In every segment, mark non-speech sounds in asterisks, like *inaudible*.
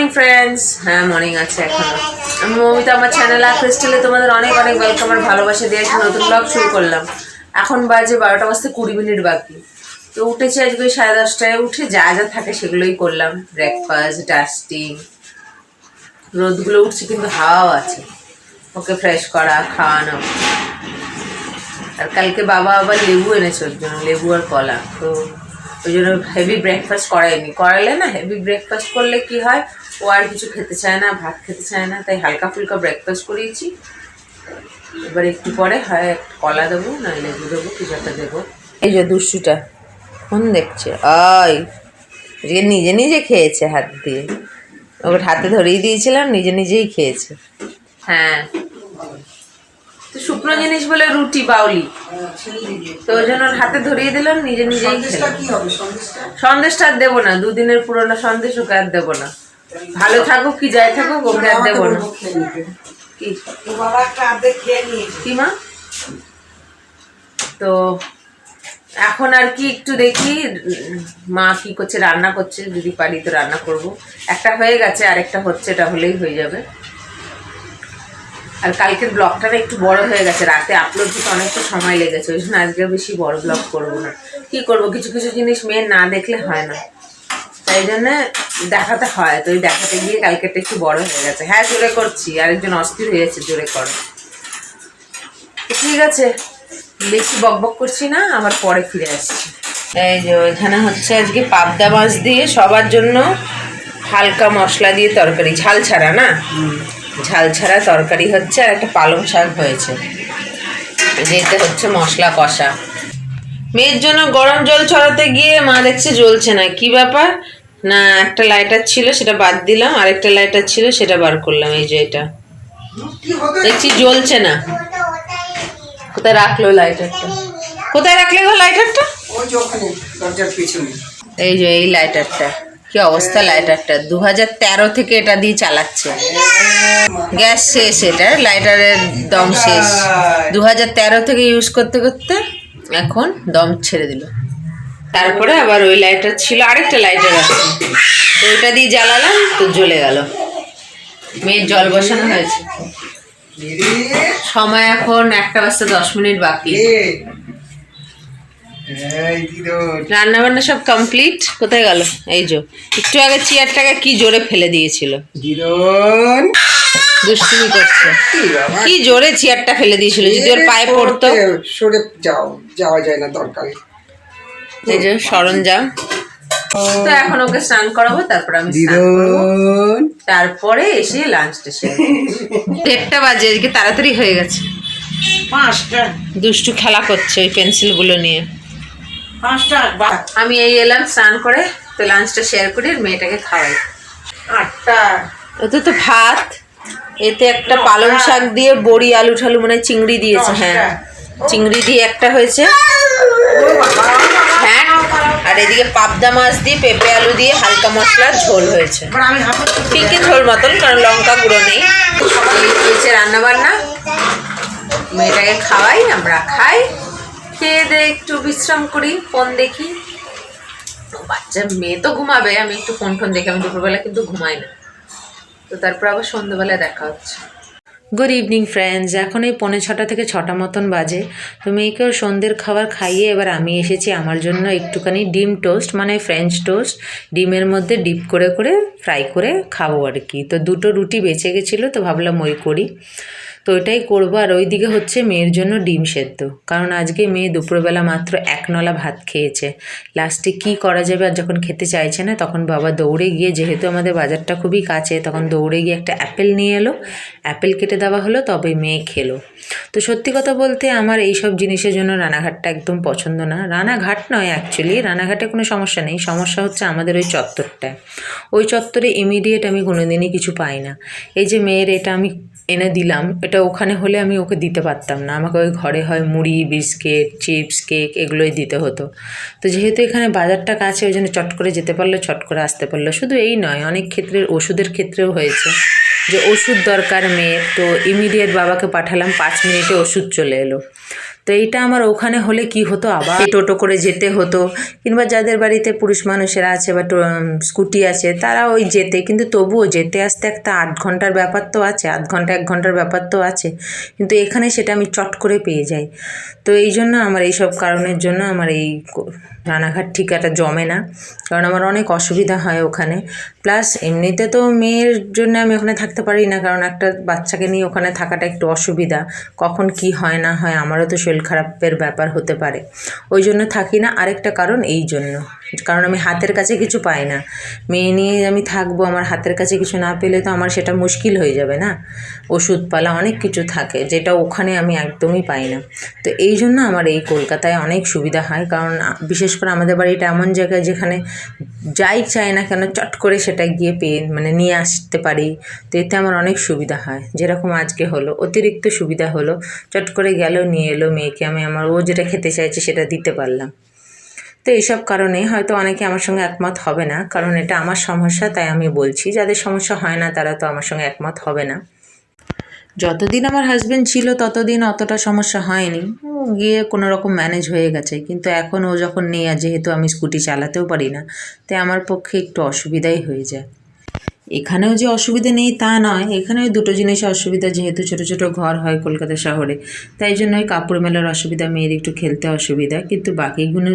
Morning friends হ্যাঁ morning আছে এখনও। আমি মমিতা, আমার চ্যানেল আর ক্রিস্টালে তোমাদের অনেক অনেক ওয়েলকাম আর ভালোবাসা দিয়ে একটা নতুন ব্লগ শুরু করলাম। এখন বাজে বারোটা বাজতে কুড়ি মিনিট বাকি। তো উঠেছি আজকে সাড়ে দশটায়। উঠে যা যা থাকে সেগুলোই করলাম। ব্রেকফাস্ট ডাস্টিং রোদগুলো উঠছে কিন্তু হাওয়াও আছে। ওকে ফ্রেশ করা, খাওয়ানো। আর কালকে বাবা আবার লেবু এনেছে ওর জন্য, লেবু আর কলা। তো ওই জন্য হেভি ব্রেকফাস্ট করায়নি করালে না হেভি ব্রেকফাস্ট করলে কি হয়? ও আর কিছু খেতে চায় না, ভাত খেতে চায় না, তাই হালকা ফুলকা ব্রেকফাস্ট করিয়েছি। এবার একটু পরে হয় কলা দেবো না লেবু দেবো, কিছু একটা দেবো। এই যে দুষ্টুটা ফোন দেখছে? আয় আজকে নিজে নিজে খেয়েছে হাত দিয়ে। ওকে হাতে ধরিয়ে দিয়েছিলাম, নিজে নিজেই খেয়েছে। হ্যাঁ। শুকনো জিনিস বলে রুটি বাউলি। তো ওই জন্য হাতে ধরিয়ে দিলাম নিজে নিজেই সন্দেশটা আর দেবো না দুদিনের পুরোনো সন্দেশ ওকে আর দেবো না। ভালো থাকুক কি যাই থাকুক ওকে আর দেবো না। কি মা? তো এখন আর কি একটু দেখি মা কি করছে রান্না করছে যদি পারি তো রান্না করব। একটা হয়ে গেছে আরেকটা হচ্ছে এটা হলেই হয়ে যাবে। আর কালকের ব্লগটা একটু বড় হয়ে গেছে, রাতে আপলোড দিতে অনেকটা সময় লেগেছে, ওই জন্য আজকে বেশি বড় ব্লগ করব না। কি করব? কিছু কিছু জিনিস মেয়ে না দেখলে হয় না। তাই জন্য দেখাতে হয়, তো ওই দেখাতে গিয়ে কালকেরটা একটু বড় হয়ে গেছে। হ্যাঁ জোরে করছি, আরেকজন অস্থির হয়েছে, জোরে করো। ঠিক আছে, বেশি বক বক করছি না, আবার পরে ফিরে আসছি। এই যে এখানে হচ্ছে আজকে পাবদা মাছ দিয়ে সবার জন্য হালকা মশলা দিয়ে তরকারি, ঝাল ছাড়া না? ঝাল ছাড়া তরকারি হচ্ছে আর একটা পালং শাক হয়েছে। যেতে হচ্ছে মশলা কষা। মেয়ের জন্য গরম জল ছড়াতে গিয়ে মা দেখছে জ্বলছে না। কি ব্যাপার? না একটা লাইটার ছিল সেটা বাদ দিলাম। আরেকটা লাইটার ছিল সেটা বার করলাম এই যে এটা। দেখছি জ্বলছে না। কোথায় রাখল লাইটারটা কোথায় রাখলে গো লাইটারটা ওই যে ওখানে দরজার পিছনে। এই যে এই লাইটারটা কি অবস্থা লাইটারটা দু হাজার তেরো থেকে এটা দিয়ে চালাচ্ছে। গ্যাস শেষ এটা লাইটারের দম শেষ। দু হাজার তেরো থেকে ইউজ করতে করতে এখন দম ছেড়ে দিল। তারপরে আবার ওই লাইটার ছিল, আরেকটা লাইটার আছে। তো ওইটা দিয়ে জ্বালালাম, তো জ্বলে গেল। মেয়ের জল বসানো হয়েছে। সময় এখন একটা বাজতে দশ মিনিট বাকি। রান্না বান্না সব কমপ্লিট কোথায় গেল? এই যে একটু আগে চেয়ারটাকে কি জোরে ফেলে দিয়েছিল। দুষ্টুমি করছে। কি জোরে চেয়ারটা ফেলে দিয়েছিল? যদি ওর পায়ে পড়তো? সরে যাও যাওয়া যায় না দরকার। এই যে সরঞ্জাম। তো এখন ওকে স্নান করাবো তারপর আমি দিদন। তারপরে এসে লাঞ্চটা সেরে দেড়টা বাজে আজকে তাড়াতাড়ি হয়ে গেছে। পাঁচটা। দুষ্টু খেলা করছে ওই পেন্সিলগুলো নিয়ে। আমি এই এলাম স্নান করে তো লাঞ্চটা শেয়ার করি মেয়েটাকে খাওয়াই। আটটা। ওতে তো ভাত এতে একটা পালং শাক দিয়ে বড়ি আলু ঠালু মানে চিংড়ি দিয়েছে হ্যাঁ। চিংড়ি দিয়ে একটা হয়েছে। হ্যাঁ আর এদিকে পাবদা মাছ দিয়ে পেঁপে আলু দিয়ে হালকা মশলার ঝোল হয়েছে। ঠিকই ঝোল মতন কারণ লঙ্কা গুঁড়ো নেই। হয়েছে রান্না বান্না মেয়েটাকে খাওয়াই আমরা খাই। খেয়ে দিয়ে একটু বিশ্রাম করি, ফোন দেখি। বাচ্চা মেয়ে তো ঘুমাবে, আমি একটু ফোন ফোন দেখি, আমি দুপুরবেলা কিন্তু ঘুমাই না। তো তারপর আবার সন্ধ্যেবেলায় দেখা হচ্ছে। গুড ইভিনিং ফ্রেন্ডস এখন এই পৌনে ছটা থেকে ছটা মতন বাজে। তো মেয়েকেও সন্ধ্যের খাবার খাইয়ে এবার আমি এসেছি আমার জন্য একটুখানি ডিম টোস্ট মানে ফ্রেঞ্চ টোস্ট ডিমের মধ্যে ডিপ করে করে ফ্রাই করে খাব আর কি। তো দুটো রুটি বেঁচে গেছিল, তো ভাবলাম ওই করি। তো ওইটাই করব। আর ওইদিকে হচ্ছে মেয়ের জন্য ডিম সেদ্ধ। কারণ আজকে মেয়ে দুপুরবেলা মাত্র এক নলা ভাত খেয়েছে। লাস্টে কি করা যাবে আর যখন খেতে চাইছে না, তখন বাবা দৌড়ে গিয়ে, যেহেতু আমাদের বাজারটা খুবই কাছে, তখন দৌড়ে গিয়ে একটা অ্যাপেল নিয়ে এলো। অ্যাপেল কেটে দেওয়া হলো তবে মেয়ে খেলো। তো সত্যি কথা বলতে আমার এই সব জিনিসের জন্য রানাঘাটটা একদম পছন্দ না। রানাঘাট নয় অ্যাকচুয়ালি রানাঘাটে কোনো সমস্যা নেই। সমস্যা হচ্ছে আমাদের ওই চত্বরটায়। ওই চত্বরে ইমিডিয়েট আমি কোনোদিনই কিছু পাই না। এই যে মেয়ের এটা আমি এনে দিলাম, এটা ওখানে হলে আমি ওকে দিতে পারতাম না। আমাকে ওই ঘরে হয় মুড়ি, বিস্কিট, চিপস, কেক এগুলোই দিতে হতো। তো যেহেতু এখানে বাজারটা কাছে, ওই জন্য চট করে যেতে পারল, চট করে আসতে পারল। শুধু এই নয়, অনেক ক্ষেত্রে ওষুধের ক্ষেত্রেও হয়েছে যে ওষুধ দরকার মেয়ের। তো ইমিডিয়েট বাবাকে পাঠালাম, পাঁচ মিনিটে ওষুধ চলে এলো। তো এইটা আমার ওখানে হলে কি হতো? আবার *laughs* টোটো করে যেতে হতো। কিংবা যাদের বাড়িতে পুরুষ মানুষেরা আছে বা স্কুটি আছে তারা ওই যেতে। কিন্তু তবুও যেতে আসতে একটা আট ঘণ্টার ব্যাপার তো আছে আধ ঘণ্টা এক ঘণ্টার ব্যাপার তো আছে। কিন্তু এখানে সেটা আমি চট করে পেয়ে যাই। তো এই জন্য আমার এইসব কারণের জন্য আমার এই রানাঘাট ঠিকাটা জমে না। কারণ আমার অনেক অসুবিধা হয় ওখানে। প্লাস এমনিতে তো মেয়ের জন্য আমি ওখানে থাকতে পারি না। কারণ একটা বাচ্চাকে নিয়ে ওখানে থাকাটা একটু অসুবিধা। কখন কি হয় না হয় আমারও তো শরীর খারাপের ব্যাপার হতে পারে। ওই জন্য থাকি না। আরেকটা কারণ এই জন্য। কারণ আমি হাতের কাছে কিছু পাই না। মেয়ে নিয়ে আমি থাকব, আমার হাতের কাছে কিছু না পেলে তো আমার সেটা মুশকিল হয়ে যাবে না। ওষুধপালা অনেক কিছু থাকে, যেটা ওখানে আমি একদমই পাই না। তো এই জন্য আমার এই কলকাতায় অনেক সুবিধা হয়। কারণ বিশেষ করে আমাদের বাড়িটা এমন জায়গায় যেখানে যাই চাই না কেন, চট করে সেটা গিয়ে পেয়ে মানে নিয়ে আসতে পারি। তো এতে আমার অনেক সুবিধা হয়। যেরকম আজকে হলো, অতিরিক্ত সুবিধা হলো, চট করে গেল, নিয়ে এলো মেয়েকে আমি আমার ও যেটা খেতে চাইছে সেটা দিতে পারলাম। তো এইসব কারণে হয়তো অনেকে আমার সঙ্গে একমত হবে না, কারণ এটা আমার সমস্যা, তাই আমি বলছি। যাদের সমস্যা হয় না, তারা তো আমার সঙ্গে একমত হবে না। যতদিন আমার হাজব্যান্ড ছিল, ততদিন অতটা সমস্যা হয়নি। গিয়ে কোনো রকম ম্যানেজ হয়ে গেছে। কিন্তু এখন ও যখন নেই আর যেহেতু আমি স্কুটি চালাতেও পারি না, তাই আমার পক্ষে একটু অসুবিধাই হয়ে যায়। এখানেও যে অসুবিধা নেই তা নয়। এখানেও দুটো জিনিস অসুবিধা, যেহেতু ছোট ছোট ঘর হয় কলকাতা শহরে। তাই জন্য ওই কাপড় মেলার অসুবিধা, মেয়ের একটু খেলতে অসুবিধা। কিন্তু বাকিগুলো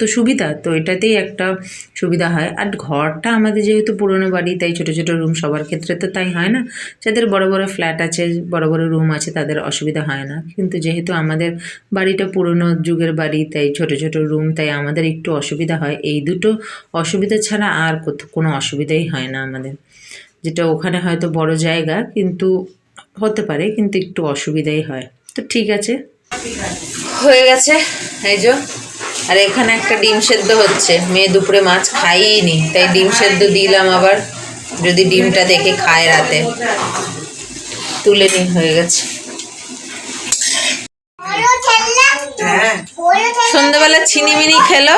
তো সুবিধা, তো এটাতেই একটা সুবিধা হয়। আর ঘরটা আমাদের যেহেতু পুরনো বাড়ি, তাই ছোট ছোট রুম সবার ক্ষেত্রে তো তাই হয় না। যাদের বড় বড় ফ্ল্যাট আছে, বড় বড় রুম আছে, তাদের অসুবিধা হয় না। কিন্তু যেহেতু আমাদের বাড়িটা পুরনো যুগের বাড়ি, তাই ছোট ছোট রুম তাই আমাদের একটু অসুবিধা হয়। এই দুটো অসুবিধা ছাড়া আর কোনো অসুবিধাই হয় না আমাদের। যেটা ওখানে হয়তো বড় জায়গা, কিন্তু হতে পারে, কিন্তু একটু অসুবিধাই হয়। তো ঠিক আছে। হয়ে গেছে, এই যে। আর এখানে একটা ডিম সেদ্ধ হচ্ছে। মেয়ে দুপুরে মাছ খাইনি, তাই ডিম সেদ্ধ দিলাম আবার, যদি ডিমটা দেখে খায় রাতে। তুলে নি, হয়ে গেছে। হ্যাঁ। সন্ধ্যাবেলা চিনিমিনি খেলো,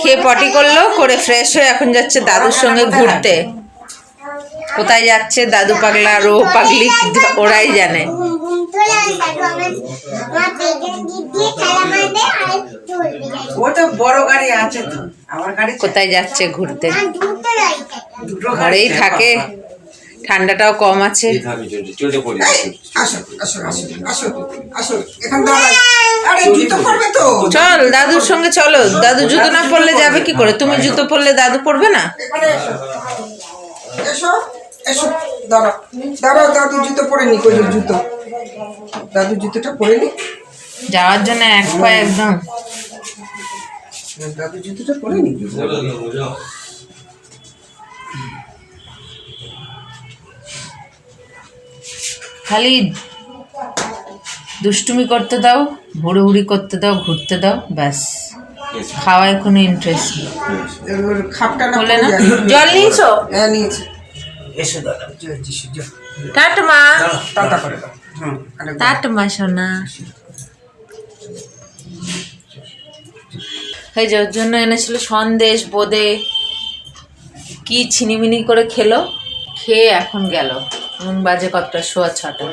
খেয়ে পটি করল, করে ফ্রেশ হয়ে এখন যাচ্ছে দাদুর সঙ্গে ঘুরতে। কোথায় যাচ্ছে? দাদু পাগলা রো পাগলি ওরাই জানে। ও তো বড় গাড়ি আছে তো। আমার গাড়ি কোথায় যাচ্ছে ঘুরতে? ঘরেই থাকে। ঠান্ডাটাও কম আছে। আরে চল দাদুর সঙ্গে চলো। দাদু জুতো না পরলে যাবে কি করে? তুমি জুতো পরলে দাদু পরবে না? এসো দাঁড়াও। দাঁড়াও দাদু জুতো পরে নি কই জুতো? দাদু জুতোটা পরে নি? যাওয়ার জন্য এক পায়ে একদম। দাদু জুতোটা পরে নি? খালি দুষ্টুমি করতে দাও হুড়োহুড়ি করতে দাও ঘুরতে দাও ব্যাস। খাওয়ায় কোনো ইন্টারেস্ট নেই। খাপটা না। জল নিয়েছো? হ্যাঁ নিয়েছি। এসো দাদা জয় টাট মা। টাটা করে দাও। সোনা। এই যে ওর জন্য এনেছিল সন্দেশ বোঁদে। কি ছিনিমিনি করে খেলো? খেয়ে এখন গেল। এখন বাজে কতটা? শোয়া ছটা।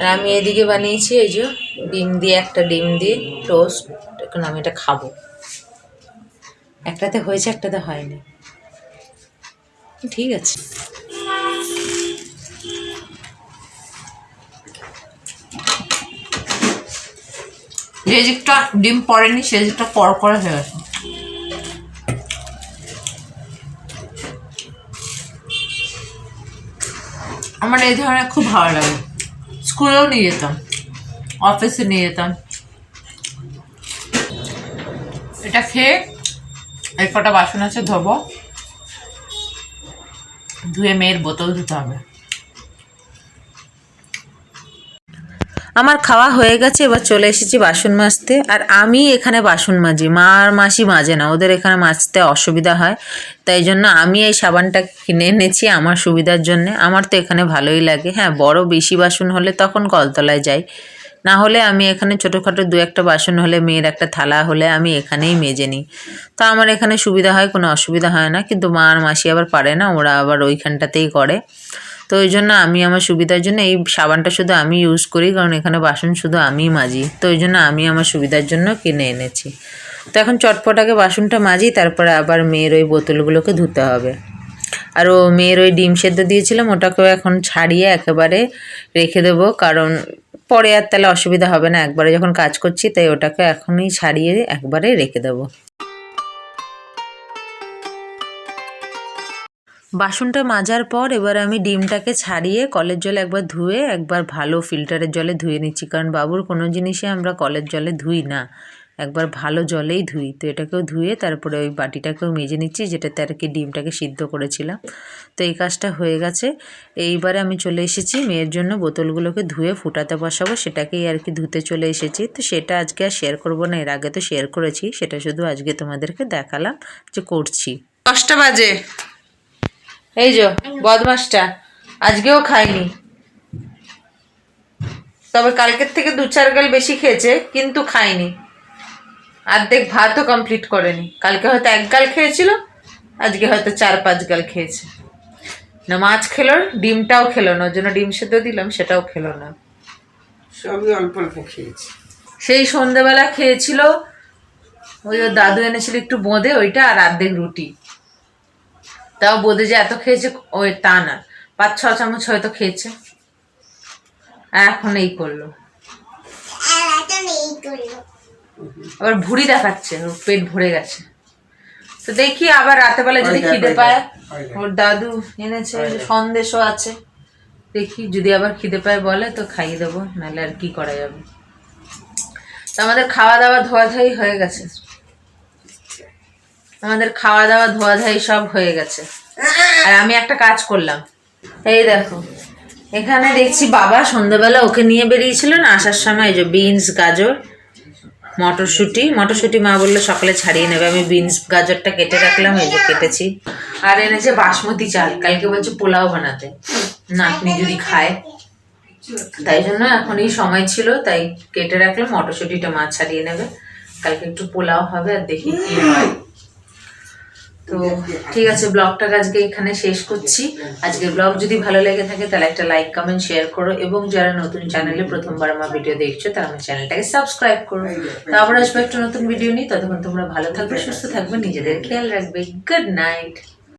আর আমি এদিকে বানিয়েছি এই যে ডিম দিয়ে একটা ডিম দিয়ে টোস্ট। এখন আমি এটা খাব। একটাতে হয়েছে একটাতে হয়নি। ঠিক আছে। যে দিকটা ডিম পড়েনি, সে দিকটা কড়কড়ে হয়ে গেছে। আমার এই ধরনের খুব ভালো লাগে। স্কুলেও নিয়ে যেতাম, অফিসে নিয়ে যেতাম। এটা খেয়ে এই কটা বাসন আছে ধোবো। ধুয়ে মেয়ের বোতল ধুতে হবে। আমার খাওয়া হয়ে গেছে, এবার চলে এসেছি বাসন মাজতে। আর আমি এখানে বাসন মাজি, মা আর মাসি মাজে না, ওদের এখানে মাজতে অসুবিধা হয়। তাই জন্য আমি এই সাবানটা কিনে এনেছি আমার সুবিধার জন্য। আমার তো এখানে ভালোই লাগে। হ্যাঁ বড় বেশি বাসন হলে তখন কলতলায় যাই। না হলে আমি এখানে ছোটোখাটো দু একটা বাসন হলে, মেয়ের একটা থালা হলে আমি এখানেই মেজে নিই। তো আমার এখানে সুবিধা হয়, কোনো অসুবিধা হয় না। কিন্তু মা আর মাসি আবার পারে না, ওরা আবার ওইখানটাতেই করে। তো ওই জন্য আমি আমার সুবিধার জন্য এই সাবানটা শুধু আমি ইউজ করি, কারণ এখানে বাসন শুধু আমিই মাজি। তো ওই জন্য আমি আমার সুবিধার জন্য কিনে এনেছি। তো এখন চটপটাকে বাসনটা মাজি, তারপরে আবার মেয়ের ওই বোতলগুলোকে ধুতে হবে। আর ও মেয়ের ওই ডিম সেদ্ধ দিয়েছিলাম, ওটাকেও এখন ছাড়িয়ে একেবারে রেখে দেবো, কারণ পরে আর তাহলে অসুবিধা হবে না, একবারে যখন কাজ করছি তাই ওটাকে এখনই ছাড়িয়ে একবারে রেখে দেবো। বাসনটা মাজার পর এবার আমি ডিমটাকে ছাড়িয়ে কলের জলে একবার ধুয়ে একবার ভালো ফিল্টারের জলে ধুয়ে নিচ্ছি, কারণ বাবুর কোনো জিনিসই আমরা কলের জলে ধুই না। একবার ভালো জলেই ধুই। তো এটাকেও ধুয়ে তারপরে ওই বাটিটাকেও মেজে নিচ্ছি, যেটাতে আর কি ডিমটাকে সিদ্ধ করেছিলাম। তো এই কাজটা হয়ে গেছে। এইবারে আমি চলে এসেছি, মেয়ের জন্য বোতলগুলোকে ধুয়ে ফুটাতে বসাবো, সেটাকেই আর কি ধুতে চলে এসেছি। তো সেটা আজকে আর শেয়ার করব না, এর আগে তো শেয়ার করেছি, সেটা শুধু আজকে তোমাদেরকে দেখালাম যে করছি। দশটা বাজে। এই যে, বদমাসটা, আজকেও খাইনি। তবে কালকের থেকে দু চার গাল বেশি খেয়েছে, কিন্তু খায়নি অর্ধেক ভাতও কমপ্লিট করেনি। কালকে হয়তো এক গাল খেয়েছিল আজকে হয়তো চার পাঁচ গাল খেয়েছে। না মাছ খেলো ডিমটাও খেলো না ওর জন্য ডিম সেদ্ধ দিলাম সেটাও খেলো না। সবই অল্প অল্প খেয়েছি। সেই সন্ধেবেলা খেয়েছিল ওই ওর দাদু এনেছিল একটু বোঁদে ওইটা আর অর্ধেক রুটি। তাও বোঁদে যে এত খেয়েছে ওই তা না। পাঁচ ছ চামচ হয়তো খেয়েছে। আর এখন এই করল। আবার ভুড়ি দেখাচ্ছে ওর পেট ভরে গেছে। তো দেখি আবার রাতেবেলা যদি খিদে পায়। ওর দাদু এনেছে সন্দেশও আছে। দেখি যদি আবার খিদে পায় বলে তো খাইয়ে দেবো নাহলে আর কি করা যাবে। তো আমাদের খাওয়া দাওয়া ধোয়াধাই হয়ে গেছে। আমাদের খাওয়া দাওয়া ধোয়াধাই সব হয়ে গেছে। আর আমি একটা কাজ করলাম। এই দেখো এখানে দেখছি বাবা সন্ধ্যাবেলা ওকে নিয়ে বেরিয়েছিল না আসার সময় যে বিনস গাজর মটরশুঁটি মটরশুঁটি মা বলল সকালে ছাড়িয়ে নেবে। আমি বিনস গাজরটা কেটে রাখলাম, এই যে কেটেছি। আর এনেছে বাসমতি চাল, কালকে বলছে পোলাও বানাতে। নাতনি যদি খায়। তাই জন্য এখন এই সময় ছিল, তাই কেটে রাখলাম, মটরশুঁটিটা মা ছাড়িয়ে নেবে। কালকে একটু পোলাও হবে আর দেখি কি হয়। তো ঠিক আছে ব্লগটা আজকে এখানে শেষ করছি। আজকে ব্লগ যদি ভালো লেগে থাকে তাহলে একটা লাইক কমেন্ট শেয়ার করো এবং যারা নতুন চ্যানেলে প্রথমবার আমার ভিডিও দেখছ তারা আমার চ্যানেলটাকে সাবস্ক্রাইব করো। তো আবার আসব একটা নতুন ভিডিও নিয়ে। ততক্ষণ তোমরা ভালো থাকবে সুস্থ থাকবে নিজেদের খেয়াল রাখবে। Good night